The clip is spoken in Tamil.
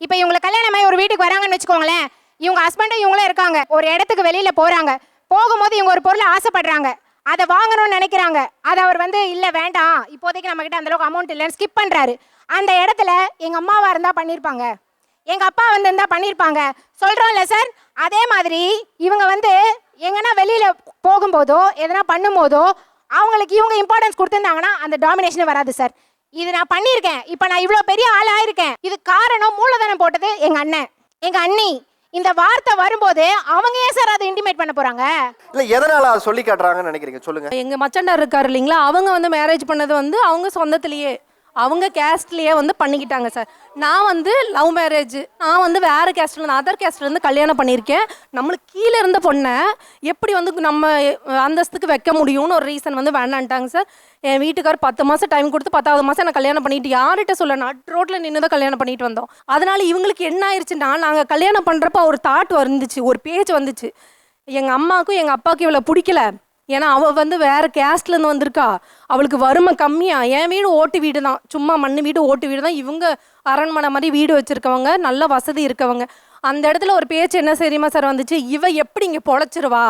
இப்போ இவங்களை கல்யாணம் ஒரு வீட்டுக்கு வராங்கன்னு வச்சுக்கோங்களேன் இவங்க ஹஸ்பண்டும் இவங்களும் இருக்காங்க. ஒரு இடத்துக்கு வெளியில் போகிறாங்க போகும்போது இவங்க ஒரு பொருளை ஆசைப்படுறாங்க. அதை வாங்கணும்னு நினைக்கிறாங்க. அதை அவர் வந்து இல்லை வேண்டாம். இப்போதைக்கு நம்ம கிட்ட அமௌண்ட் இல்லைன்னு ஸ்கிப் பண்ணுறாரு அந்த இடத்துல எங்கள் அம்மாவாக இருந்தால் பண்ணியிருப்பாங்க எங்கள் அப்பா வந்து இருந்தால் பண்ணியிருப்பாங்க சொல்கிறோம்ல சார் அதே மாதிரி இவங்க வந்து எங்கன்னா வெளியில் போகும்போதோ எதனா பண்ணும்போதோ அவங்களுக்கு இவங்க இம்பார்ட்டன்ஸ் கொடுத்துருந்தாங்கன்னா அந்த டாமினேஷன் வராது சார் இது நான் பண்ணியிருக்கேன். இப்போ நான் இவ்வளோ பெரிய ஆள் ஆயிருக்கேன் இது காரணம் மூலதனம் போட்டது எங்க அண்ணன். எங்க அண்ணி இந்த வார்த்தை வரும்போது அவங்க ஏன் சார் அதை இன்டிமேட் பண்ண போறாங்க? இல்ல எதனால அதை சொல்லி காட்டுறாங்கன்னு நினைக்கிறீங்க? சொல்லுங்க. எங்க மச்சண்டார் இருக்காரு இல்லைங்களா? அவங்க வந்து மேரேஜ் பண்ணது வந்து அவங்க சொந்தத்திலேயே. அவங்க கேஸ்ட்லேயே வந்து பண்ணிக்கிட்டாங்க சார் நான் வந்து லவ் மேரேஜ் நான் வந்து வேறு கேஸ்ட்லேருந்து அதர் கேஸ்ட்லேருந்து கல்யாணம் பண்ணியிருக்கேன். நம்மளுக்கு கீழே இருந்த பொண்ணை எப்படி வந்து நம்ம அந்தஸ்துக்கு வைக்க முடியும்னு ஒரு ரீசன் வந்து வேணான்ட்டாங்க சார் என் வீட்டுக்கார் பத்து மாதம் டைம் கொடுத்து பத்தாவது மாதம் நான் கல்யாணம் பண்ணிட்டு யார்கிட்ட சொல்ல நட் ரோட்டில் நின்று தான் கல்யாணம் பண்ணிட்டு வந்தோம். அதனால் இவங்களுக்கு என்ன ஆயிடுச்சுன்னா நாங்கள் கல்யாணம் பண்ணுறப்ப ஒரு தாட் வந்துச்சு ஒரு பேச்சு வந்துச்சு. எங்கள் அம்மாவுக்கும் எங்கள் அப்பாவுக்கும் இவ்வளோ பிடிக்கல. ஏன்னா அவள் வந்து வேறு கேஸ்ட்லேருந்து வந்திருக்கா. அவளுக்கு வறுமை கம்மியாக என் வீடு ஓட்டு வீடு தான் சும்மா மண் வீடு ஓட்டு வீடு தான் இவங்க அரண்மனை மாதிரி வீடு வச்சிருக்கவங்க நல்ல வசதி இருக்கவங்க. அந்த இடத்துல ஒரு பேச்சு என்ன சரியுமா சார் வந்துச்சு? இவ எப்படி இங்கே பொழைச்சிருவா?